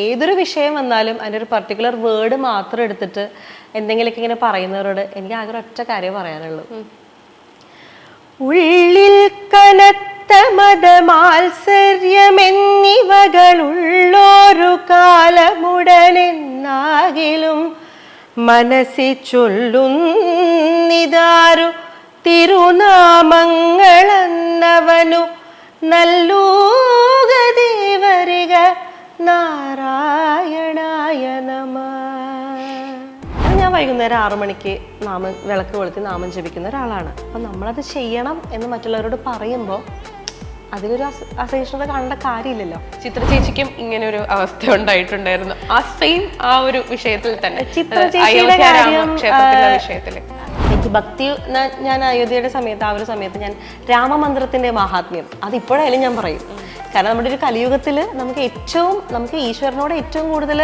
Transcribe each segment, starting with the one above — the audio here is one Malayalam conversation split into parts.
ഏതൊരു വിഷയം വന്നാലും അതിന്റെ ഒരു പർട്ടിക്കുലർ വേർഡ് മാത്രം എടുത്തിട്ട് എന്തെങ്കിലുമൊക്കെ ഇങ്ങനെ പറയുന്നവരോട് എനിക്ക് ആകെ ഒറ്റ കാര്യം പറയാനുള്ളൂ. ഉള്ളിൽ കനത്ത മതമാത്സര്യമെന്നിവകളുള്ളൊരു കാലമുടനെന്നാകിലും മനസ്സി ചൊല്ലുന്നിതാരു തിരുനാമങ്ങളെന്നവനു നല്ലൂകതി വരിക നാരായണായ നമ. ഞാൻ വൈകുന്നേരം ആറു മണിക്ക് നാമം വിളക്ക് കൊളുത്തി നാമം ജപിക്കുന്ന ഒരാളാണ്. അപ്പം നമ്മളത് ചെയ്യണം എന്ന് മറ്റുള്ളവരോട് പറയുമ്പോൾ അതിലൊരു അസഹിഷ്ണുത കാണേണ്ട കാര്യമില്ലല്ലോ. ചിത്ര ചേച്ചിക്കും ഇങ്ങനെ ഒരു അവസ്ഥ ഉണ്ടായിട്ടുണ്ടായിരുന്നു. ആ സെയിം ആ ഒരു വിഷയത്തിൽ തന്നെ. ക്ഷേത്രത്തിന്റെ എനിക്ക് ഭക്തി ഞാൻ അയോധ്യയുടെ സമയത്ത് ആ ഒരു സമയത്ത് ഞാൻ രാമമന്ത്രത്തിന്റെ മഹാത്മ്യം. അത് ഇപ്പോഴായാലും ഞാൻ പറയും. കാരണം നമ്മുടെ ഒരു കലിയുഗത്തിൽ നമുക്ക് ഏറ്റവും നമുക്ക് ഈശ്വരനോട് ഏറ്റവും കൂടുതൽ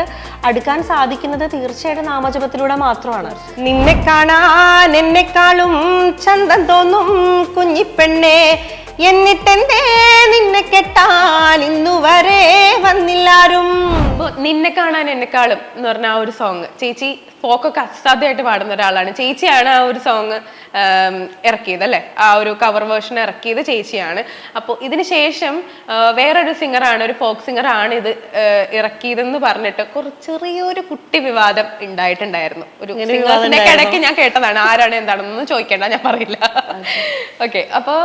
അടുക്കാൻ സാധിക്കുന്നത് തീർച്ചയായിട്ടും നാമജപത്തിലൂടെ മാത്രമാണ്. നിന്നെ കാണാൻ എന്നെക്കാളും ചന്തം തോന്നും കുഞ്ഞിപ്പെണ്ണെ. എന്നിട്ടെന്തേ നിന്നെ കെട്ടാൻ ഇന്നു വരെ വന്നില്ലാരും? നിന്നെ കാണാൻ എന്നെക്കാളും എന്ന് പറഞ്ഞ ആ ഒരു സോങ് ചേച്ചി ഫോക്കൊക്കെ അസാധ്യമായിട്ട് പാടുന്ന ഒരാളാണ്. ചേച്ചിയാണ് ആ ഒരു സോങ് ഇറക്കിയത് അല്ലെ? ആ ഒരു കവർ വേർഷൻ ഇറക്കിയത് ചേച്ചിയാണ്. അപ്പോൾ ഇതിന് ശേഷം വേറൊരു സിംഗറാണ് ഒരു ഫോക്ക് സിംഗറാണ് ഇത് ഇറക്കിയതെന്ന് പറഞ്ഞിട്ട് കുറച്ച് ചെറിയൊരു കുട്ടി വിവാദം ഉണ്ടായിട്ടുണ്ടായിരുന്നു. ഒരു സിംഗേഴ്സിന്റെ ഇടയ്ക്ക് ഞാൻ കേട്ടതാണ് ആരാണ് എന്താണെന്നൊന്നും ചോദിക്കേണ്ട ഞാൻ പറയില്ല. ഓക്കെ അപ്പോൾ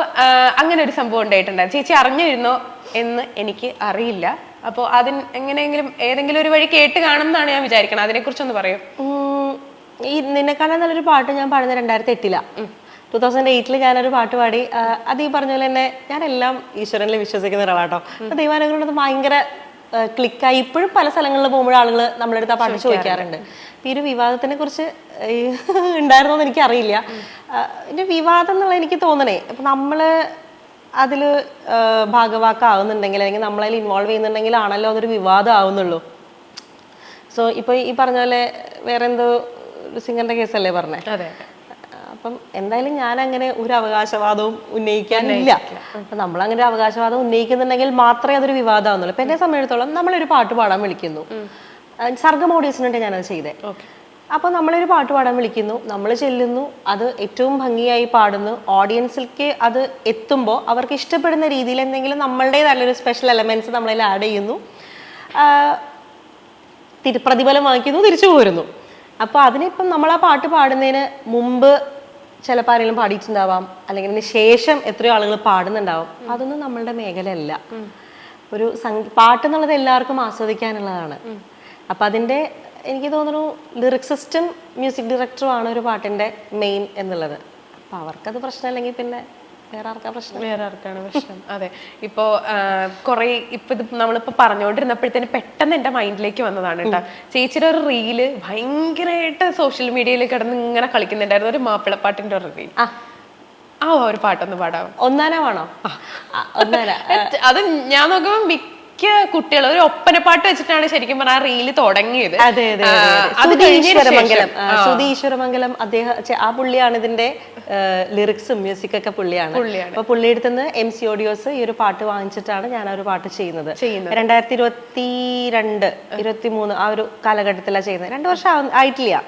അങ്ങനെ ഒരു സംഭവം ഉണ്ടായിട്ടുണ്ടായിരുന്നു. ചേച്ചി അറിഞ്ഞിരുന്നോ എന്ന് എനിക്ക് അറിയില്ല. അപ്പോൾ അതിന് എങ്ങനെയെങ്കിലും ഏതെങ്കിലും ഒരു വഴി കേട്ട് കാണുന്നതാണ് ഞാൻ വിചാരിക്കണം അതിനെ കുറിച്ചൊന്ന് പറയൂ ഈ നിന്നെക്കാളും നല്ലൊരു പാട്ട് ഞാൻ പാടുന്നത് രണ്ടായിരത്തി എട്ടില. ടൂ തൗസൻഡ് എയ്റ്റിൽ ഞാനൊരു പാട്ട് പാടി. അത് ഈ പറഞ്ഞ പോലെ തന്നെ ഞാനെല്ലാം എല്ലാം ഈശ്വരനിൽ വിശ്വസിക്കുന്ന ഒരാളാട്ടോ. ദൈവാനുഗ്രഹം ഭയങ്കര ക്ലിക്കായി ഇപ്പോഴും പല സ്ഥലങ്ങളിൽ പോകുമ്പോൾ ആളുകൾ നമ്മുടെ അടുത്ത് ആ പാട്ട് ചോദിക്കാറുണ്ട്. ഈ ഒരു വിവാദത്തിനെ കുറിച്ച് ഉണ്ടായിരുന്നോ എന്ന് എനിക്കറിയില്ല. ഒരു വിവാദം എന്നുള്ള എനിക്ക് തോന്നണേ. അപ്പൊ നമ്മൾ അതിൽ ഭാഗവാക്കാവുന്നുണ്ടെങ്കിൽ അല്ലെങ്കിൽ നമ്മളതിൽ ഇൻവോൾവ് ചെയ്യുന്നുണ്ടെങ്കിൽ ആണല്ലോ അതൊരു വിവാദം ആവുന്നുള്ളൂ സോ ഇപ്പൊ ഈ പറഞ്ഞ പോലെ വേറെ എന്തോ സിംഗറിന്റെ കേസല്ലേ പറഞ്ഞേ? അപ്പം എന്തായാലും ഞാൻ അങ്ങനെ ഒരു അവകാശവാദവും ഉന്നയിക്കാനില്ല. അപ്പൊ നമ്മൾ അങ്ങനെ ഒരു അവകാശവാദം ഉന്നയിക്കുന്നുണ്ടെങ്കിൽ മാത്രമേ അതൊരു വിവാദമാവുന്നുള്ളൂ. ഇപ്പൊ എന്നെ സംബന്ധിച്ചിടത്തോളം നമ്മളൊരു പാട്ട് പാടാൻ വിളിക്കുന്നു. സർഗം ഓഡിയൻസിനുണ്ട് ഞാനത് ചെയ്തേ. അപ്പോൾ നമ്മളൊരു പാട്ട് പാടാൻ വിളിക്കുന്നു. നമ്മൾ ചെല്ലുന്നു അത് ഏറ്റവും ഭംഗിയായി പാടുന്നു. ഓഡിയൻസിലേക്ക് അത് എത്തുമ്പോൾ അവർക്ക് ഇഷ്ടപ്പെടുന്ന രീതിയിൽ എന്തെങ്കിലും നമ്മളുടെ നല്ലൊരു സ്പെഷ്യൽ എലമെന്റ്സ് നമ്മളതിൽ ആഡ് ചെയ്യുന്നു. തിരി പ്രതിഫലം വാങ്ങിക്കുന്നു തിരിച്ചു പോരുന്നു. അപ്പോൾ അതിനിപ്പം നമ്മൾ ആ പാട്ട് പാടുന്നതിന് മുമ്പ് ചിലപ്പോൾ ആരെങ്കിലും പാടിയിട്ടുണ്ടാവാം. അല്ലെങ്കിൽ അതിന് ശേഷം എത്രയോ ആളുകൾ പാടുന്നുണ്ടാവും. അതൊന്നും നമ്മളുടെ മേഖലയല്ല. ഒരു സംഗീ പാട്ട് എന്നുള്ളത് എല്ലാവർക്കും ആസ്വദിക്കാനുള്ളതാണ്. അപ്പം അതിന്റെ എനിക്ക് തോന്നുന്നു ലിറിക്സിസ്റ്റും മ്യൂസിക് ഡയറക്ടറും ആണ് ഒരു പാട്ടിന്റെ മെയിൻ എന്നുള്ളത്. അപ്പോൾ അവർക്കത് പ്രശ്നമല്ലെങ്കിൽ പിന്നെ വേറെ ആർക്കാ പ്രശ്നം? വേറെ ആർക്കാണ് പ്രശ്നം? അതെ. ഇപ്പോ കുറെ ഇപ്പൊ ഇത് നമ്മളിപ്പോ പറഞ്ഞുകൊണ്ടിരുന്നപ്പോഴത്തേന് പെട്ടെന്ന് എന്റെ മൈൻഡിലേക്ക് വന്നതാണ് കേട്ടോ ചേച്ചിയുടെ ഒരു റീൽ ഭയങ്കരമായിട്ട് സോഷ്യൽ മീഡിയയിൽ കിടന്ന് ഇങ്ങനെ കളിക്കുന്നുണ്ടായിരുന്നു. ഒരു മാപ്പിളപ്പാട്ടിന്റെ ഒരു റീൽ ആ. ആ ഒരു പാട്ടൊന്ന് പാടാം ഒന്നാനാണോ ഒന്നാന. അത് ഞാൻ നോക്കുമ്പോ മിക്ക കുട്ടികളും ഒരു ഒപ്പനപ്പാട്ട് വെച്ചിട്ടാണ് ശരിക്കും പറഞ്ഞാൽ റീൽ റീൽ തുടങ്ങിയത്. ആ, അദ്ദേഹം ആ പുള്ളിയാണ് ഇതിന്റെ ലിറിക്സും മ്യൂസിക് ഒക്കെ പുള്ളിയാണ്. അപ്പൊ പുള്ളിയുടെ നിന്ന് എം സി ഓഡിയോസ് ഈ ഒരു പാട്ട് വാങ്ങിച്ചിട്ടാണ് ഞാൻ ആ ഒരു പാട്ട് ചെയ്യുന്നത്. രണ്ടായിരത്തി ഇരുപത്തി രണ്ട് ഇരുപത്തി മൂന്ന് ആ ഒരു കാലഘട്ടത്തിലാണ് ചെയ്യുന്നത്. രണ്ടു വർഷം ആയിട്ടില്ല.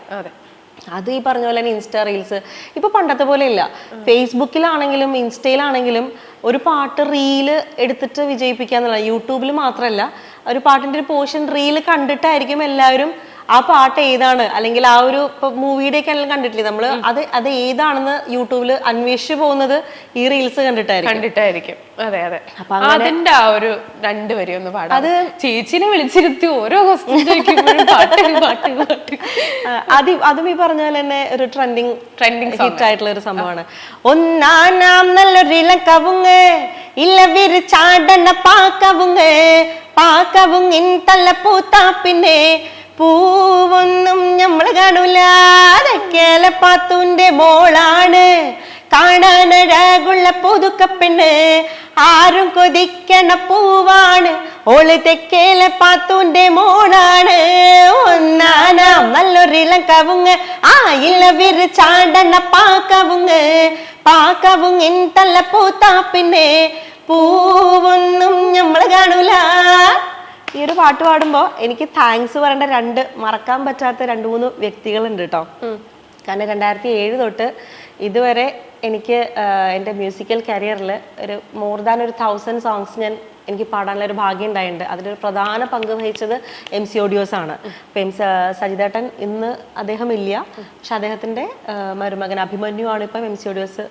അത്. ഈ പറഞ്ഞ പോലെ തന്നെ ഇൻസ്റ്റാ റീൽസ് ഇപ്പൊ പണ്ടത്തെ പോലെ ഇല്ല. ഫേസ്ബുക്കിലാണെങ്കിലും ഇൻസ്റ്റയിലാണെങ്കിലും ഒരു പാട്ട് റീൽ എടുത്തിട്ട് വിജയിപ്പിക്കുക യൂട്യൂബിൽ മാത്രമല്ല ഒരു പാട്ടിന്റെ ഒരു പോർഷൻ റീൽ കണ്ടിട്ടായിരിക്കും എല്ലാവരും ആ പാട്ട് ഏതാണ്? അല്ലെങ്കിൽ ആ ഒരു മൂവിയുടെ ഒക്കെ ആണെങ്കിലും കണ്ടിട്ടില്ലേ നമ്മൾ? അത് അത് ഏതാണെന്ന് യൂട്യൂബിൽ അന്വേഷിച്ചു പോകുന്നത് ഈ റീൽസ് കണ്ടിട്ടായിരിക്കും. കണ്ടിട്ടായിരിക്കും. അതെ അതെ. അപ്പൊ അതിന്റെ ആ ഒരു രണ്ടുപേരും ഒന്ന് പാടാം. അത് ചേച്ചിനെ വിളിച്ചിരുത്തി ഓരോ അത് അതും ഈ പറഞ്ഞ പോലെ തന്നെ ഒരു ട്രെൻഡിങ് ട്രെൻഡിങ് ഹിറ്റ് ആയിട്ടുള്ള ഒരു സംഭവമാണ്. ഒന്നാനാം നല്ലൊരു ഇളക്കവുങ്ങ് ഇല്ല വിരിച്ചാടന പാക്കവുങ്ങ് പാക്കവുങ്ങിൻ തല്ല പൂത്താ പിന്നെ പൂവൊന്നും ഞമ്മൾ കാണൂല കേലപ്പാത്തൂന്റെ മോളാണ്. കാണാനഴകുള്ള പുതുക്കപ്പെണ്ണ് ആരും കൊതിക്കണ പൂവാണ്. ഓൾ തെക്കേല മോളാണ്. ഒന്നാനാം നല്ലൊരിളം കവുങ്ങ് ആ ഇല്ല വിര് ചാടണ പാക്കവുങ്ങ്. പാക്കവുങ്ങിൻ തല്ല പൂത്താ പിന്നെ പൂവൊന്നും ഞമ്മൾ കാണൂല ഒരു പാട്ട് പാടുമ്പോൾ എനിക്ക് താങ്ക്സ് പറയേണ്ട രണ്ട് മറക്കാൻ പറ്റാത്ത രണ്ട് മൂന്ന് വ്യക്തികളുണ്ട് കേട്ടോ കാരണം രണ്ടായിരത്തി ഏഴ് തൊട്ട് ഇതുവരെ എനിക്ക് എന്റെ മ്യൂസിക്കൽ കരിയറിൽ ഒരു മോർ ദാൻ ഒരു തൗസൻഡ് സോങ്സ് ഞാൻ എനിക്ക് പാടാനുള്ള ഒരു ഭാഗ്യം ഉണ്ടായിട്ടുണ്ട്. അതിലൊരു പ്രധാന പങ്ക് വഹിച്ചത് എം സി ഓഡിയോസ് ആണ്. അപ്പം എം സജിതേട്ടൻ ഇന്ന് അദ്ദേഹം ഇല്ല. പക്ഷെ അദ്ദേഹത്തിന്റെ മരുമകൻ അഭിമന്യു ആണ് ഇപ്പം എം സി ഓഡിയോസ്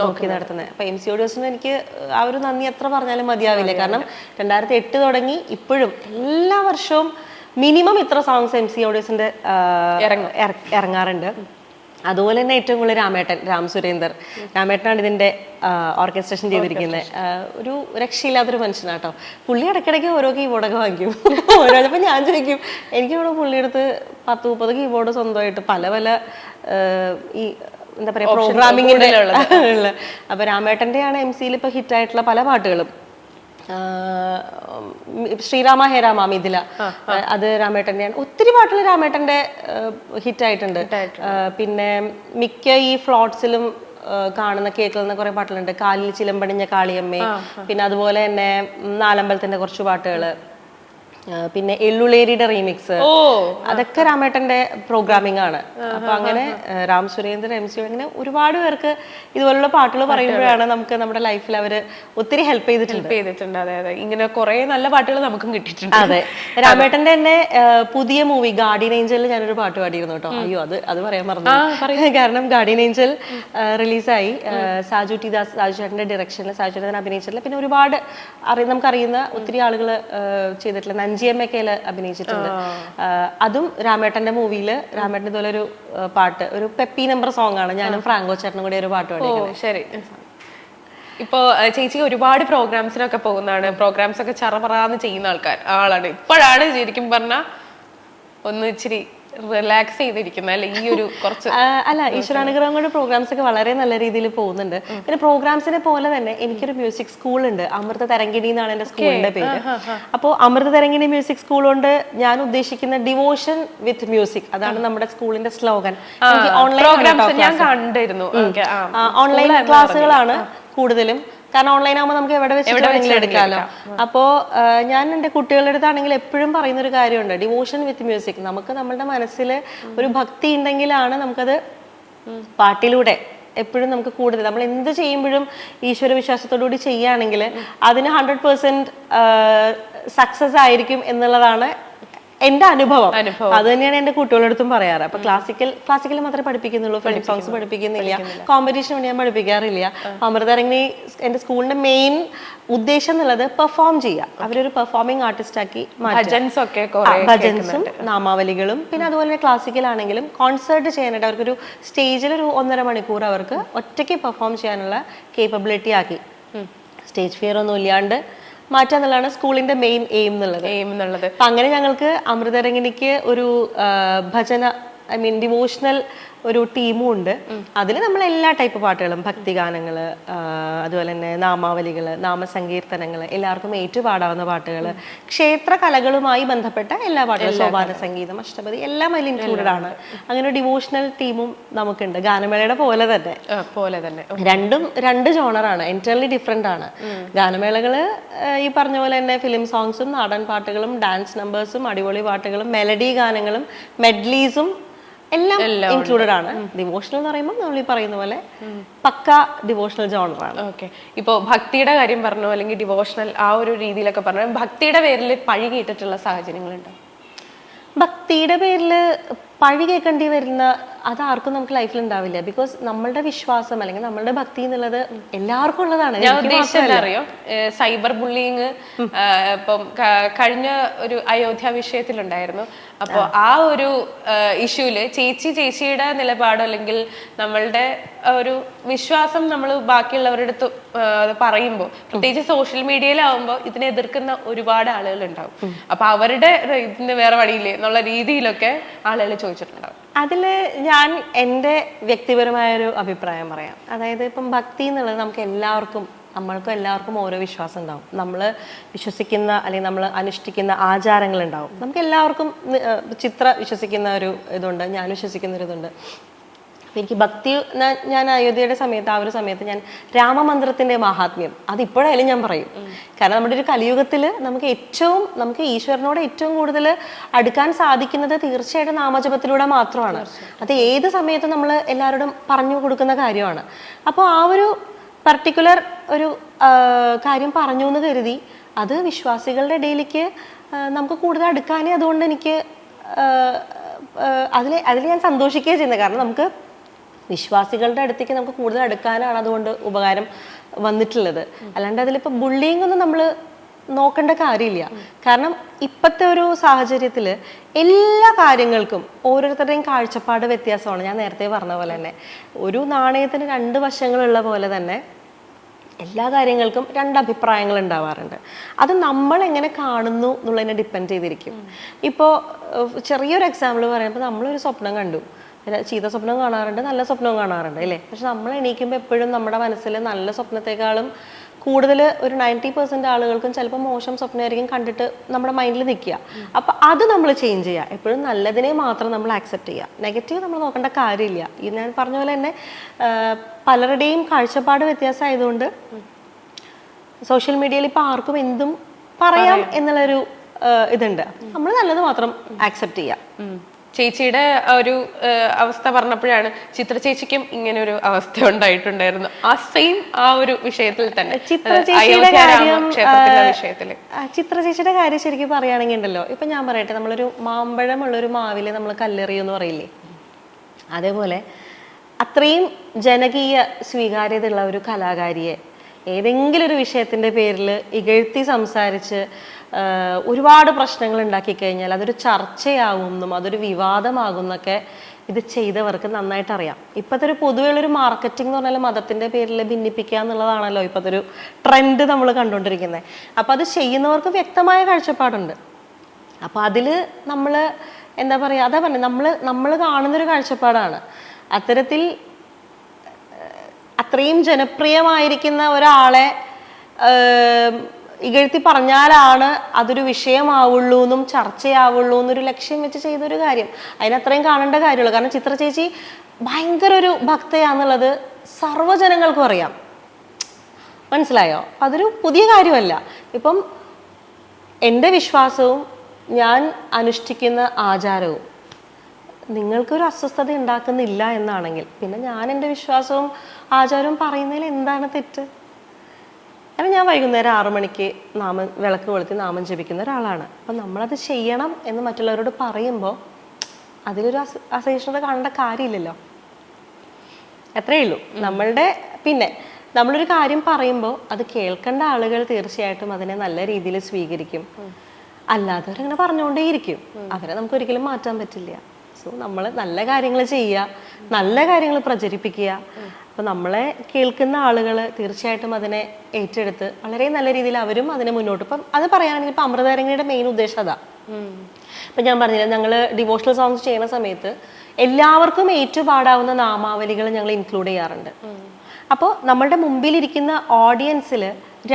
നോക്കി നടത്തുന്നത്. അപ്പൊ എം സി ഓഡിയോസിന് എനിക്ക് ആ ഒരു നന്ദി എത്ര പറഞ്ഞാലും മതിയാവില്ല. കാരണം രണ്ടായിരത്തി എട്ട് തുടങ്ങി ഇപ്പോഴും എല്ലാ വർഷവും മിനിമം ഇത്ര സോങ്സ് എം സി ഓഡിയോസിന്റെ ഇറങ്ങാറുണ്ട്. അതുപോലെ തന്നെ ഏറ്റവും കൂടുതൽ രാമേട്ടൻ രാം സുരേന്ദർ. രാമേട്ടനാണ് ഇതിന്റെ ഓർക്കസ്ട്രേഷൻ ചെയ്തിരിക്കുന്നത്. ഒരു രക്ഷയില്ലാത്തൊരു മനുഷ്യനാട്ടോ പുള്ളി ഇടയ്ക്കിടയ്ക്ക് ഓരോ കീബോർഡൊക്കെ വാങ്ങിക്കും. ഓരോ അപ്പം ഞാൻ ചോദിക്കും എനിക്കിവിടെ പുള്ളിയെടുത്ത് പത്ത് മുപ്പത് കീബോർഡ് സ്വന്തമായിട്ട് പല പല ഈ എന്താ പറയാ പ്രോഗ്രാമിങ്ങിന്റെ ഉള്ള. അപ്പൊ രാമേട്ടന്റെയാണ് എം സിയിൽ ഇപ്പൊ ഹിറ്റ് ആയിട്ടുള്ള പല പാട്ടുകളും. ശ്രീരാമ ഹേ രാമ മിഥില. അത് രാമേട്ടന്റെയാണ് ഒത്തിരി പാട്ടുകൾ രാമേട്ടന്റെ ഹിറ്റ് ആയിട്ടുണ്ട് ആ, പിന്നെ മിക്ക ഈ ഫ്ലോട്ട്സിലും കാണുന്ന കേൾക്കുന്ന കുറെ പാട്ടുകളുണ്ട്. കാലിൽ ചിലമ്പണിഞ്ഞ കാളിയമ്മേ. പിന്നെ അതുപോലെ തന്നെ നാലമ്പലത്തിന്റെ കുറച്ച് പാട്ടുകൾ. പിന്നെ എള്ളുളേരിയുടെ റീമിക്സ്. അതൊക്കെ രാമേട്ടന്റെ പ്രോഗ്രാമിംഗ് ആണ്. അപ്പൊ അങ്ങനെ രാം സുരേന്ദ്രൻ എം സി അങ്ങനെ ഒരുപാട് പേർക്ക് ഇതുപോലുള്ള പാട്ടുകൾ പറയുമ്പോഴാണ് നമുക്ക് നമ്മുടെ ലൈഫിൽ അവർ ഒത്തിരി ഹെൽപ്പ് ചെയ്തിട്ടുണ്ട്. ഹെൽപ്പ് ചെയ്തിട്ടുണ്ട്. അതെ അതെ. ഇങ്ങനെ കുറെ നല്ല പാട്ടുകൾ നമുക്കും കിട്ടിയിട്ടുണ്ട്. അതെ. രാമേട്ടന്റെ തന്നെ പുതിയ മൂവി ഗാർഡിയൻ ഏഞ്ചലിൽ ഞാനൊരു പാട്ട് പാടിയിരുന്നു കേട്ടോ. അയ്യോ അത് അത് പറയാൻ മറന്നു. കാരണം ഗാർഡിയൻ ഏഞ്ചൽ റിലീസായി സാജു ടി ദാസ് സാജു ചേട്ടന്റെ ഡയറക്ഷനിൽ സാജു ചേട്ടൻ അഭിനയിച്ചിട്ടില്ല പിന്നെ ഒരുപാട് അറി നമുക്കറിയുന്ന ഒത്തിരി ആളുകൾ ചെയ്തിട്ടുള്ള നഞ്ചിയമ്മക്കയിൽ അഭിനയിച്ചിട്ടുണ്ട്. അതും രാമേട്ടന്റെ മൂവിയിൽ രാമേട്ടൻ ഇതുപോലെ ഒരു പാട്ട് ഒരു പെപ്പി നമ്പർ സോങ് ആണ്. ഞാനും ഫ്രാങ്കോ ചേട്ടനും കൂടി ഒരു പാട്ട് പാടിയത് ശരി. ഇപ്പോ ചേച്ചി ഒരുപാട് പ്രോഗ്രാംസിനൊക്കെ പോകുന്നതാണ്. പ്രോഗ്രാംസ് ഒക്കെ ചറപറാന്ന് ചെയ്യുന്ന ആൾക്കാർ ആളാണ്. ഇപ്പോഴാണ് ശരിക്കും പറഞ്ഞ ഒന്ന് ഇച്ചിരി റിലാക്സ് ചെയ്തിരിക്കുന്നത് അല്ലെ ഈ ഒരു കുറച്ച് അല്ല ഈശ്വരാനുഗ്രഹം കൊണ്ട് പ്രോഗ്രാംസ് ഒക്കെ വളരെ നല്ല രീതിയിൽ പോകുന്നുണ്ട്. പിന്നെ പ്രോഗ്രാംസിനെ പോലെ തന്നെ എനിക്കൊരു മ്യൂസിക് സ്കൂൾ ഉണ്ട്. അമൃത തരങ്കിണി എന്നാണ് എന്റെ സ്കൂളിന്റെ പേര്. അപ്പോൾ അമൃത തരങ്കിണി മ്യൂസിക് സ്കൂൾ കൊണ്ട് ഞാൻ ഉദ്ദേശിക്കുന്ന ഡിവോഷൻ വിത്ത് മ്യൂസിക് അതാണ് നമ്മുടെ സ്കൂളിന്റെ സ്ലോഗൻ ഓൺലൈൻ ഓൺലൈൻ ക്ലാസ്സുകളാണ് കൂടുതലും. കാരണം ഓൺലൈൻ ആകുമ്പോൾ നമുക്ക് എവിടെ വെച്ച് എടുക്കാമല്ലോ അപ്പോൾ ഞാൻ എന്റെ കുട്ടികളുടെ അടുത്താണെങ്കിൽ എപ്പോഴും പറയുന്ന ഒരു കാര്യമുണ്ട്. ഡിവോഷൻ വിത്ത് മ്യൂസിക് നമുക്ക് നമ്മുടെ മനസ്സിൽ ഒരു ഭക്തി ഉണ്ടെങ്കിലാണ് നമുക്കത് പാട്ടിലൂടെ എപ്പോഴും നമുക്ക് കൂടുതൽ. നമ്മൾ എന്ത് ചെയ്യുമ്പോഴും ഈശ്വര വിശ്വാസത്തോടുകൂടി ചെയ്യുകയാണെങ്കിൽ അതിന് ഹൺഡ്രഡ് പെർസെന്റ് സക്സസ് ആയിരിക്കും എന്നുള്ളതാണ് എന്റെ അനുഭവം. അത് തന്നെയാണ് എന്റെ കുട്ടികളുടെ പറയാറ്. അപ്പൊ ക്ലാസിക്കൽ ക്ലാസിക്കൽ മാത്രമേ പഠിപ്പിക്കുന്നുള്ളൂ ഫ്രണ്ട് സോങ്സ് പഠിപ്പിക്കുന്നില്ല. കോമ്പറ്റീഷൻ വേണ്ടി ഞാൻ പഠിപ്പിക്കാറില്ല. അമൃതരംഗി എന്റെ സ്കൂളിന്റെ മെയിൻ ഉദ്ദേശം എന്നുള്ളത് പെർഫോം ചെയ്യുക അവരൊരു പെർഫോമിംഗ് ആർട്ടിസ്റ്റ് ആക്കി ഭജൻസും നാമാവലികളും പിന്നെ അതുപോലെ തന്നെ ക്ലാസിക്കൽ ആണെങ്കിലും കോൺസേർട്ട് ചെയ്യാനായിട്ട് അവർക്കൊരു സ്റ്റേജിൽ ഒരു ഒന്നര മണിക്കൂർ അവർക്ക് ഒറ്റയ്ക്ക് പെർഫോം ചെയ്യാനുള്ള കേപ്പബിലിറ്റി ആക്കി. സ്റ്റേജ് ഫിയർ ഒന്നും ഇല്ലാണ്ട് മാറ്റുക എന്നുള്ളതാണ് സ്കൂളിന്റെ മെയിൻ എയിം എന്നുള്ളത്. എയിം എന്നുള്ളത്. അപ്പൊ അങ്ങനെ ഞങ്ങൾക്ക് അമൃതരംഗിണിക്ക് ഒരു ഭജന ഐ മീൻ ഡിവോഷണൽ ഒരു ടീമും ഉണ്ട്. അതിൽ നമ്മൾ എല്ലാ ടൈപ്പ് പാട്ടുകളും ഭക്തിഗാനങ്ങൾ അതുപോലെ തന്നെ നാമാവലികൾ നാമസങ്കീർത്തനങ്ങൾ എല്ലാവർക്കും ഏറ്റുപാടാവുന്ന പാട്ടുകൾ ക്ഷേത്ര കലകളുമായി ബന്ധപ്പെട്ട എല്ലാ പാട്ടുകളും സോപാന സംഗീതം അഷ്ടപതി എല്ലാം അതിൽ ഇൻക്ലൂഡഡ് ആണ്. അങ്ങനെ ഒരു ഡിവോഷണൽ ടീമും നമുക്കുണ്ട്. ഗാനമേളയുടെ പോലെ തന്നെ. പോലെ തന്നെ. രണ്ടും രണ്ട് ജോണറാണ് എന്റയർലി ഡിഫറെന്റ് ആണ്. ഗാനമേളകൾ ഈ പറഞ്ഞ പോലെ തന്നെ ഫിലിം സോങ്സും നാടൻ പാട്ടുകളും ഡാൻസ് നമ്പേഴ്സും അടിപൊളി പാട്ടുകളും മെലഡി ഗാനങ്ങളും മെഡ്ലീസും എല്ലാം ഇൻക്ലൂഡഡ് ആണ്. ഡിവോഷണൽ എന്ന് പറയുമ്പോൾ നമ്മൾ ഈ പറയുന്ന പോലെ പക്ക ഡിവോഷണൽ ജോണറാണ് ഓക്കെ ഇപ്പോ ഭക്തിയുടെ കാര്യം പറഞ്ഞു അല്ലെങ്കിൽ ഡിവോഷണൽ ആ ഒരു രീതിയിലൊക്കെ പറഞ്ഞു ഭക്തിയുടെ പേരിൽ പഴി കേട്ടിട്ടുള്ള സാഹചര്യങ്ങളുണ്ട്? ഭക്തിയുടെ പേരിൽ പഴി കേൾക്കേണ്ടി വരുന്ന അത് ആർക്കും നമുക്ക് ലൈഫിൽ ഉണ്ടാവില്ല. ബിക്കോസ് നമ്മളുടെ വിശ്വാസം അല്ലെങ്കിൽ നമ്മളുടെ ഭക്തി എന്നുള്ളത് എല്ലാവർക്കും ഉള്ളതാണ്. ഞാൻ ഉദ്ദേശിച്ചത് അറിയോ സൈബർ ബുള്ളിങ് ഇപ്പം കഴിഞ്ഞ ഒരു അയോധ്യ വിഷയത്തിലുണ്ടായിരുന്നു. അപ്പോൾ ആ. ഒരു ഇഷ്യൂൽ ചേച്ചി ചേച്ചിയുടെ നിലപാട് അല്ലെങ്കിൽ നമ്മളുടെ ഒരു വിശ്വാസം നമ്മൾ ബാക്കിയുള്ളവരുടെ അടുത്ത് പറയുമ്പോൾ പ്രത്യേകിച്ച് സോഷ്യൽ മീഡിയയിലാവുമ്പോൾ ഇതിനെ എതിർക്കുന്ന ഒരുപാട് ആളുകൾ ഉണ്ടാവും അപ്പൊ അവരുടെ ഇതിന് വേറെ വഴിയില്ലേ? എന്നുള്ള രീതിയിലൊക്കെ ആളുകൾ ചോദിച്ചിട്ടുണ്ടാവും. അതിൽ ഞാൻ എന്റെ വ്യക്തിപരമായൊരു അഭിപ്രായം പറയാം. അതായത് ഇപ്പം ഭക്തി എന്നുള്ളത് നമുക്ക് എല്ലാവർക്കും നമ്മൾക്കും എല്ലാവർക്കും ഓരോ വിശ്വാസം ഉണ്ടാവും. നമ്മൾ വിശ്വസിക്കുന്ന അല്ലെങ്കിൽ നമ്മൾ അനുഷ്ഠിക്കുന്ന ആചാരങ്ങൾ ഉണ്ടാവും. നമുക്ക് എല്ലാവർക്കും ചിത്ര വിശ്വസിക്കുന്ന ഒരു ഇതുണ്ട് ഞാൻ വിശ്വസിക്കുന്ന ഒരു ഇതുണ്ട്. എനിക്ക് ഭക്തി ഞാൻ അയോധ്യയുടെ സമയത്ത് ആ ഒരു സമയത്ത് ഞാൻ രാമമന്ത്രത്തിന്റെ മഹാത്മ്യം. അത് ഇപ്പോഴായാലും ഞാൻ പറയും. കാരണം നമ്മുടെ ഒരു കലിയുഗത്തിൽ നമുക്ക് ഏറ്റവും നമുക്ക് ഈശ്വരനോട് ഏറ്റവും കൂടുതൽ അടുക്കാൻ സാധിക്കുന്നത് തീർച്ചയായിട്ടും നാമജപത്തിലൂടെ മാത്രമാണ്. അത് ഏത് സമയത്തും നമ്മൾ എല്ലാവരോടും പറഞ്ഞു കൊടുക്കുന്ന കാര്യമാണ്. അപ്പോൾ ആ ഒരു പർട്ടിക്കുലർ ഒരു കാര്യം പറഞ്ഞു എന്ന് കരുതി അത് വിശ്വാസികളുടെ ഇടയിലേക്ക് നമുക്ക് കൂടുതൽ അടുക്കാനേ അതുകൊണ്ട് എനിക്ക് അതിൽ അതിൽ ഞാൻ സന്തോഷിക്കുകയാണ് ചെയ്യുന്നത്. കാരണം നമുക്ക് വിശ്വാസികളുടെ അടുത്തേക്ക് നമുക്ക് കൂടുതൽ അടുക്കാനാണ് അതുകൊണ്ട് ഉപകാരം വന്നിട്ടുള്ളത്. അല്ലാണ്ട് അതിലിപ്പോൾ ബുള്ളിങ് ഒന്നും നമ്മൾ നോക്കേണ്ട കാര്യമില്ല. കാരണം ഇപ്പോഴത്തെ ഒരു സാഹചര്യത്തിൽ എല്ലാ കാര്യങ്ങൾക്കും ഓരോരുത്തരുടെയും കാഴ്ചപ്പാട് വ്യത്യാസമാണ്. ഞാൻ നേരത്തെ പറഞ്ഞ പോലെ തന്നെ ഒരു നാണയത്തിന് രണ്ട് വശങ്ങളുള്ള പോലെ തന്നെ എല്ലാ കാര്യങ്ങൾക്കും രണ്ട് അഭിപ്രായങ്ങൾ ഉണ്ടാവാറുണ്ട്. അത് നമ്മൾ എങ്ങനെ കാണുന്നു എന്നുള്ളതിനെ ഡിപ്പെൻഡ് ചെയ്തിരിക്കും. ഇപ്പോൾ ചെറിയൊരു എക്സാമ്പിൾ പറയുമ്പോൾ നമ്മളൊരു സ്വപ്നം കണ്ടു. ചീത്ത സ്വപ്നം കാണാറുണ്ട് നല്ല സ്വപ്നവും കാണാറുണ്ട് അല്ലേ? പക്ഷെ നമ്മൾ എണീക്കുമ്പോൾ എപ്പോഴും നമ്മുടെ മനസ്സിൽ നല്ല സ്വപ്നത്തെക്കാളും കൂടുതൽ ഒരു നയന്റി പെർസെന്റ് ആളുകൾക്കും ചിലപ്പോൾ മോശം സ്വപ്നമായിരിക്കും കണ്ടിട്ട് നമ്മുടെ മൈൻഡിൽ നിൽക്കുക. അപ്പോൾ അത് നമ്മൾ ചേഞ്ച് ചെയ്യുക. എപ്പോഴും നല്ലതിനെ മാത്രം നമ്മൾ ആക്സെപ്റ്റ് ചെയ്യുക. നെഗറ്റീവ് നമ്മൾ നോക്കേണ്ട കാര്യമില്ല. ഈ ഞാൻ പറഞ്ഞ പോലെ തന്നെ പലരുടെയും കാഴ്ചപ്പാട് വ്യത്യാസമായതുകൊണ്ട് സോഷ്യൽ മീഡിയയിൽ ഇപ്പോൾ ആർക്കും എന്തും പറയാം എന്നുള്ളൊരു ഇതുണ്ട്. നമ്മൾ നല്ലത് മാത്രം ആക്സെപ്റ്റ് ചെയ്യാം ഉം. ചേച്ചിയുടെ ഒരു അവസ്ഥ പറഞ്ഞപ്പോഴാണ് ചിത്ര ചേച്ചിക്കും ഇങ്ങനെ ഒരു അവസ്ഥ ഉണ്ടായിട്ടുണ്ടായിരുന്നു. ആ സെയിം ആ ഒരു വിഷയത്തിൽ തന്നെ. ചിത്ര ചേച്ചിയുടെ കാര്യം വിഷയത്തിൽ ചിത്ര ചേച്ചിയുടെ കാര്യം ശരിക്കും പറയുകയാണെങ്കിൽ ഉണ്ടല്ലോ ഇപ്പൊ ഞാൻ പറയട്ടെ നമ്മളൊരു മാമ്പഴമുള്ള ഒരു മാവിൽ നമ്മൾ കല്ലെറിയെന്ന് പറയില്ലേ? അതേപോലെ അത്രയും ജനകീയ സ്വീകാര്യത ഉള്ള ഒരു കലാകാരിയെ ഏതെങ്കിലും ഒരു വിഷയത്തിന്റെ പേരിൽ ഇകഴ്ത്തി സംസാരിച്ച് ഒരുപാട് പ്രശ്നങ്ങൾ ഉണ്ടാക്കി കഴിഞ്ഞാൽ അതൊരു ചർച്ചയാകുമെന്നും അതൊരു വിവാദമാകുന്നൊക്കെ ഇത് ചെയ്തവർക്ക് നന്നായിട്ട് അറിയാം. ഇപ്പോഴത്തെ ഒരു പൊതുവെയുള്ളൊരു മാർക്കറ്റിംഗ് എന്ന് പറഞ്ഞാൽ മതത്തിന്റെ പേരിൽ ഭിന്നിപ്പിക്കുക എന്നുള്ളതാണല്ലോ ഇപ്പോഴത്തെ ഒരു ട്രെൻഡ് നമ്മൾ കണ്ടുകൊണ്ടിരിക്കുന്നത് അപ്പോൾ അത് ചെയ്യുന്നവർക്ക് വ്യക്തമായ കാഴ്ചപ്പാടുണ്ട്. അപ്പോൾ അതിൽ നമ്മൾ എന്താ പറയുക അതാ പറഞ്ഞത് നമ്മൾ നമ്മൾ കാണുന്നൊരു കാഴ്ചപ്പാടാണ്. അത്തരത്തിൽ അത്രയും ജനപ്രിയമായിരിക്കുന്ന ഒരാളെ ഇകഴ്ത്തി പറഞ്ഞാലാണ് അതൊരു വിഷയമാവുള്ളൂ എന്നും ചർച്ചയാവുള്ളൂ എന്നൊരു ലക്ഷ്യം വെച്ച് ചെയ്തൊരു കാര്യം. അതിനത്രയും കാണേണ്ട കാര്യമുള്ളൂ. കാരണം ചിത്ര ചേച്ചി ഭയങ്കര ഒരു ഭക്തയാന്നുള്ളത് സർവജനങ്ങൾക്കും അറിയാം. മനസ്സിലായോ? അതൊരു പുതിയ കാര്യമല്ല. ഇപ്പം എന്റെ വിശ്വാസവും ഞാൻ അനുഷ്ഠിക്കുന്ന ആചാരവും നിങ്ങൾക്കൊരു അസ്വസ്ഥത ഉണ്ടാക്കുന്നില്ല എന്നാണെങ്കിൽ പിന്നെ ഞാൻ എന്റെ വിശ്വാസവും ആചാരവും പറയുന്നതിൽ എന്താണ് തെറ്റ്? കാരണം ഞാൻ വൈകുന്നേരം ആറു മണിക്ക് നാമം വിളക്ക് കൊളുത്തി നാമം ജപിക്കുന്ന ഒരാളാണ്. അപ്പം നമ്മളത് ചെയ്യണം എന്ന് മറ്റുള്ളവരോട് പറയുമ്പോൾ അതിലൊരു അസ അസഹിഷ്ണുത കാണേണ്ട കാര്യമില്ലല്ലോ. അത്രേ ഉള്ളൂ. നമ്മളുടെ പിന്നെ നമ്മളൊരു കാര്യം പറയുമ്പോൾ അത് കേൾക്കേണ്ട ആളുകൾ തീർച്ചയായിട്ടും അതിനെ നല്ല രീതിയിൽ സ്വീകരിക്കും. അല്ലാത്തവരങ്ങനെ പറഞ്ഞുകൊണ്ടേയിരിക്കും അവരെ നമുക്ക് ഒരിക്കലും മാറ്റാൻ പറ്റില്ല. സോ നമ്മൾ നല്ല കാര്യങ്ങൾ ചെയ്യുക നല്ല കാര്യങ്ങൾ പ്രചരിപ്പിക്കുക. അപ്പൊ നമ്മളെ കേൾക്കുന്ന ആളുകൾ തീർച്ചയായിട്ടും അതിനെ ഏറ്റെടുത്ത് വളരെ നല്ല രീതിയിൽ അവരും അതിനെ മുന്നോട്ട് ഇപ്പം അത് പറയുകയാണെങ്കിൽ ഇപ്പം അമൃതരംഗയുടെ മെയിൻ ഉദ്ദേശം അതാ. ഇപ്പം ഞാൻ പറഞ്ഞില്ല ഞങ്ങൾ ഡിവോഷണൽ സോങ്സ് ചെയ്യുന്ന സമയത്ത് എല്ലാവർക്കും ഏറ്റുപാടാവുന്ന നാമാവലികൾ ഞങ്ങൾ ഇൻക്ലൂഡ് ചെയ്യാറുണ്ട്. അപ്പോൾ നമ്മളുടെ മുമ്പിലിരിക്കുന്ന ഓഡിയൻസിൽ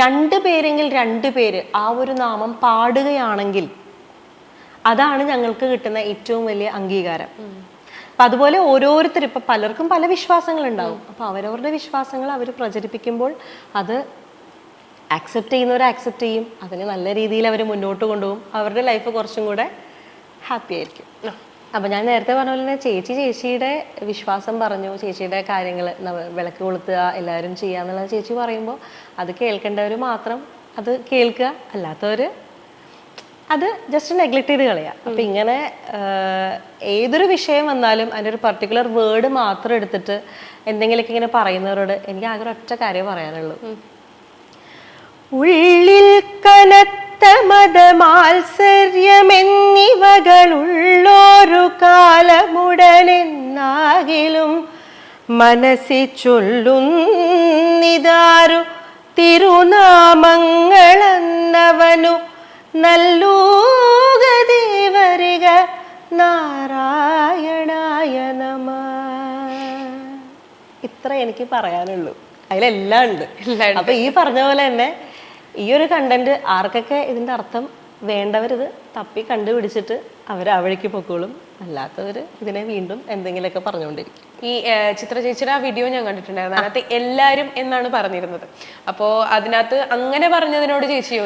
രണ്ട് പേരെങ്കിൽ രണ്ട് പേര് ആ ഒരു നാമം പാടുകയാണെങ്കിൽ അതാണ് ഞങ്ങൾക്ക് കിട്ടുന്ന ഏറ്റവും വലിയ അംഗീകാരം. അപ്പൊ അതുപോലെ ഓരോരുത്തർ ഇപ്പൊ പലർക്കും പല വിശ്വാസങ്ങൾ ഉണ്ടാവും അപ്പൊ അവരവരുടെ വിശ്വാസങ്ങൾ അവർ പ്രചരിപ്പിക്കുമ്പോൾ അത് ആക്സെപ്റ്റ് ചെയ്യുന്നവർ ആക്സെപ്റ്റ് ചെയ്യും. അതിനെ നല്ല രീതിയിൽ അവർ മുന്നോട്ട് കൊണ്ടുപോകും. അവരുടെ ലൈഫ് കുറച്ചും കൂടെ ഹാപ്പി ആയിരിക്കും. അപ്പൊ ഞാൻ നേരത്തെ പറഞ്ഞ പോലെ തന്നെ ചേച്ചി ചേച്ചിയുടെ വിശ്വാസം പറഞ്ഞു ചേച്ചിയുടെ കാര്യങ്ങൾ വിളക്ക് കൊളുത്തുക എല്ലാവരും ചെയ്യുക എന്നുള്ളത് ചേച്ചി പറയുമ്പോൾ അത് കേൾക്കേണ്ടവർ മാത്രം അത് കേൾക്കുക. അല്ലാത്തവർ അത് ജസ്റ്റ് നെഗ്ലക്ട് ചെയ്ത് കളയാം. അപ്പൊ ഇങ്ങനെ ഏതൊരു വിഷയം വന്നാലും അതിന്റെ ഒരു പർട്ടിക്കുലർ വേർഡ് മാത്രം എടുത്തിട്ട് എന്തെങ്കിലുമൊക്കെ ഇങ്ങനെ പറയുന്നവരോട് എനിക്ക് ആകെ ഒറ്റ കാര്യം പറയാനുള്ളൂ. ഉള്ളിൽ കനത്ത മതമാത്സര്യമെന്നിവകളുള്ളോരു കാലമുടനെന്നാകിലും മനസ്സി ചൊല്ലുന്നിതാരു തിരുനാമങ്ങളന്നവനു നല്ലൂകദേവരിക നാരായണായ നമ ഇത്ര എനിക്ക് പറയാനുള്ളൂ. അതിലെല്ലാം ഉണ്ട്. അപ്പൊ ഈ പറഞ്ഞ പോലെ തന്നെ ഈ ഒരു കണ്ടന്റ് ആർക്കൊക്കെ ഇതിന്റെ അർത്ഥം വേണ്ടവരിത് തപ്പി കണ്ടുപിടിച്ചിട്ട് അവർ അവഴേക്ക് വഴിക്ക് പൊക്കോളും. അല്ലാത്തവർ ഇതിനെ വീണ്ടും എന്തെങ്കിലുമൊക്കെ പറഞ്ഞുകൊണ്ടിരിക്കും. ഈ ചിത്ര ചേച്ചിയുടെ ആ വീഡിയോ ഞാൻ കണ്ടിട്ടുണ്ടായിരുന്നു. അതിനകത്ത് എല്ലാരും എന്നാണ് പറഞ്ഞിരുന്നത്. അപ്പോ അതിനകത്ത് അങ്ങനെ പറഞ്ഞതിനോട് ചേച്ചി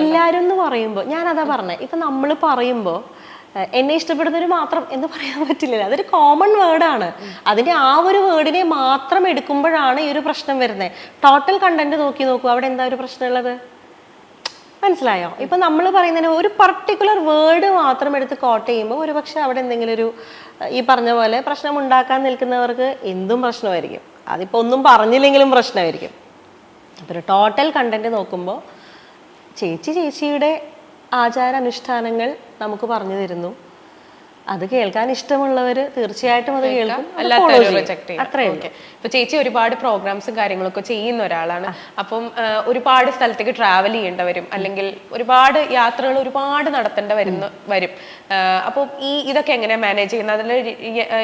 എല്ലാരും എന്ന് പറയുമ്പോൾ ഞാൻ അതാ പറഞ്ഞത് ഇപ്പൊ നമ്മൾ പറയുമ്പോ എന്നെ ഇഷ്ടപ്പെടുന്നവര് മാത്രം എന്ന് പറയാൻ പറ്റില്ല അതൊരു കോമൺ വേർഡാണ് അതിന്റെ ആ ഒരു വേർഡിനെ മാത്രം എടുക്കുമ്പോഴാണ് ഈ ഒരു പ്രശ്നം വരുന്നത് ടോട്ടൽ കണ്ടന്റ് നോക്കി നോക്കൂ അവിടെ എന്താ ഒരു പ്രശ്നമുള്ളത്? മനസ്സിലായോ? ഇപ്പൊ നമ്മൾ പറയുന്നതിന് ഒരു പർട്ടിക്കുലർ വേർഡ് മാത്രം എടുത്ത് കോട്ട് ചെയ്യുമ്പോൾ ഒരുപക്ഷെ അവിടെ എന്തെങ്കിലും ഒരു ഈ പറഞ്ഞ പോലെ പ്രശ്നം ഉണ്ടാക്കാൻ നിൽക്കുന്നവർക്ക് എന്തും പ്രശ്നമായിരിക്കും. അതിപ്പോൾ ഒന്നും പറഞ്ഞില്ലെങ്കിലും പ്രശ്നമായിരിക്കും. അപ്പോൾ ഒരു ടോട്ടൽ കണ്ടന്റ് നോക്കുമ്പോൾ ചേച്ചി ചേച്ചിയുടെ ആചാര അനുഷ്ഠാനങ്ങൾ നമുക്ക് പറഞ്ഞു തരുന്നു. അത് കേൾക്കാൻ ഇഷ്ടമുള്ളവർ തീർച്ചയായിട്ടും അത് കേൾക്കും. അത്രേ ഇപ്പൊ ചേച്ചി ഒരുപാട് പ്രോഗ്രാംസും കാര്യങ്ങളൊക്കെ ചെയ്യുന്ന ഒരാളാണ്. അപ്പം ഒരുപാട് സ്ഥലത്തേക്ക് ട്രാവൽ ചെയ്യേണ്ട വരും അല്ലെങ്കിൽ ഒരുപാട് യാത്രകൾ ഒരുപാട് നടത്തേണ്ട വരുന്ന വരും. അപ്പൊ ഈ ഇതൊക്കെ എങ്ങനെയാ മാനേജ് ചെയ്യുന്നത്? അതിൽ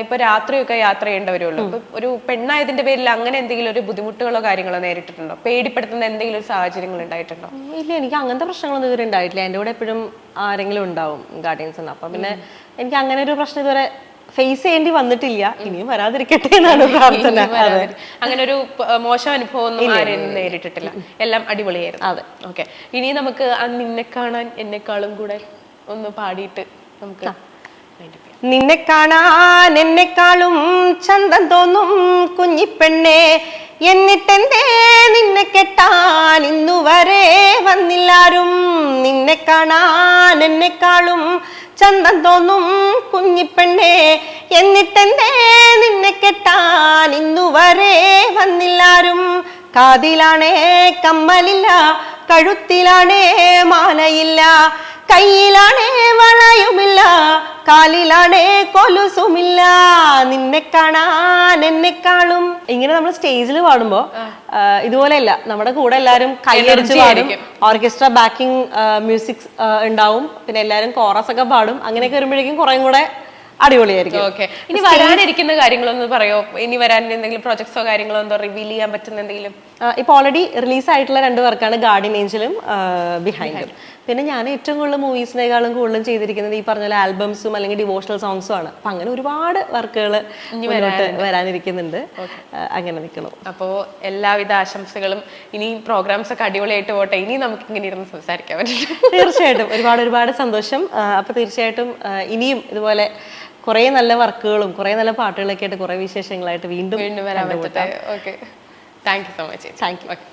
ഇപ്പൊ രാത്രിയൊക്കെ യാത്ര ചെയ്യേണ്ടവരുള്ളൂ. ഇപ്പൊ ഒരു പെണ്ണായതിന്റെ പേരിൽ അങ്ങനെ എന്തെങ്കിലും ഒരു ബുദ്ധിമുട്ടുകളോ കാര്യങ്ങളോ നേരിട്ടിട്ടുണ്ടോ? പേടിപ്പെടുത്തുന്ന എന്തെങ്കിലും ഒരു സാഹചര്യങ്ങൾ ഉണ്ടായിട്ടുണ്ടോ? ഇല്ല എനിക്ക് അങ്ങനത്തെ പ്രശ്നങ്ങളൊന്നും ഇതുവരെ ഉണ്ടായിട്ടില്ല. എന്റെ കൂടെ എപ്പോഴും ആരെങ്കിലും ഉണ്ടാവും ഗാർഡിയൻസ് ഉണ്ട് അപ്പം പിന്നെ എനിക്ക് അങ്ങനെ ഒരു പ്രശ്നം ഇതുവരെ ഫേസ് ചെയ്യേണ്ടി വന്നിട്ടില്ല. ഇനിയും വരാതിരിക്കട്ടെ എന്നാണ് പ്രാർത്ഥന. അങ്ങനെ ഒരു മോശം അനുഭവം ഒന്നും ആരും നേരിട്ടിട്ടില്ല. എല്ലാം അടിപൊളിയായിരുന്നു. അതെ. ഓക്കെ ഇനി നമുക്ക് ആ നിന്നെ കാണാൻ എന്നെക്കാളും കൂടെ ഒന്ന് പാടിയിട്ട് നമുക്ക്. നിന്നെ കാണാൻ എന്നെക്കാളും ചന്തം തോന്നും കുഞ്ഞിപ്പെണ്ണെ. എന്നിട്ടെന്തേ നിന്നെ കെട്ടാൻ ഇന്നു വരെ വന്നില്ലാരും? നിന്നെ കാണാൻ എന്നെക്കാളും ചന്തം തോന്നും കുഞ്ഞിപ്പെണ്ണേ. എന്നിട്ടെന്തേ നിന്നെ കെട്ടാൻ ഇന്നു വരെ വന്നില്ലാരും? കാതിലാണേ കമ്മലില്ല കഴുത്തിലാണേ മാലയില്ല. കയ്യിലാണേ വളയുമില്ല കാലിലാണേ കൊലുസുമില്ല. നിന്നെ കാണാൻ എന്നെ എന്നെക്കാളും ഇങ്ങനെ നമ്മൾ സ്റ്റേജിൽ പാടുമ്പോ ആ, ഇതുപോലെയല്ല. നമ്മുടെ കൂടെ എല്ലാരും കൈയടിച്ച് പാടും. ഓർക്കസ്ട്ര ബാക്കിംഗ് മ്യൂസിക് ഉണ്ടാവും. പിന്നെ എല്ലാരും കോറസ് ഒക്കെ പാടും. അങ്ങനെയൊക്കെ വരുമ്പോഴേക്കും കുറേ കൂടെ അടിപൊളിയായിരിക്കും. ഓക്കെ. ഇനി വരാനിരിക്കുന്ന കാര്യങ്ങളൊന്ന് പറയോ? ഇനി വരാൻ എന്തെങ്കിലും പ്രോജക്ട്സോ കാര്യങ്ങളോ എന്തോ റിവീൽ ചെയ്യാൻ പറ്റുന്ന എന്തെങ്കിലും? ഇപ്പൊ ഓൾറെഡി റിലീസ് ആയിട്ടുള്ള രണ്ട് വർക്കാണ് ഗാർഡിയൻ ഏഞ്ചലും ബിഹൈൻഡും പിന്നെ ഞാൻ ഏറ്റവും കൂടുതൽ മൂവീസിനേക്കാളും കൂടുതലും ചെയ്തിരിക്കുന്നത് ഈ പറഞ്ഞ പോലെ ആൽബംസും അല്ലെങ്കിൽ ഡിവോഷണൽ സോങ്സും ആണ്. അപ്പൊ അങ്ങനെ ഒരുപാട് വർക്കുകൾ മുന്നോട്ട് വരാനിരിക്കുന്നുണ്ട്. അങ്ങനെ നിൽക്കണം അപ്പോ എല്ലാവിധ ആശംസകളും. ഇനി പ്രോഗ്രാംസ് ഒക്കെ അടിപൊളിയായിട്ട് പോട്ടെ. ഇനി നമുക്ക് ഇങ്ങനെ ഇരുന്ന് സംസാരിക്കാൻ പറ്റും തീർച്ചയായിട്ടും. ഒരുപാട് ഒരുപാട് സന്തോഷം. അപ്പൊ തീർച്ചയായിട്ടും ഇനിയും ഇതുപോലെ കുറേ നല്ല വർക്കുകളും കുറേ നല്ല പാട്ടുകളൊക്കെ ആയിട്ട് കുറേ വിശേഷങ്ങളായിട്ട് വീണ്ടും വീണ്ടും വരാൻ പറ്റട്ടെ. Okay thank you so much thank you okay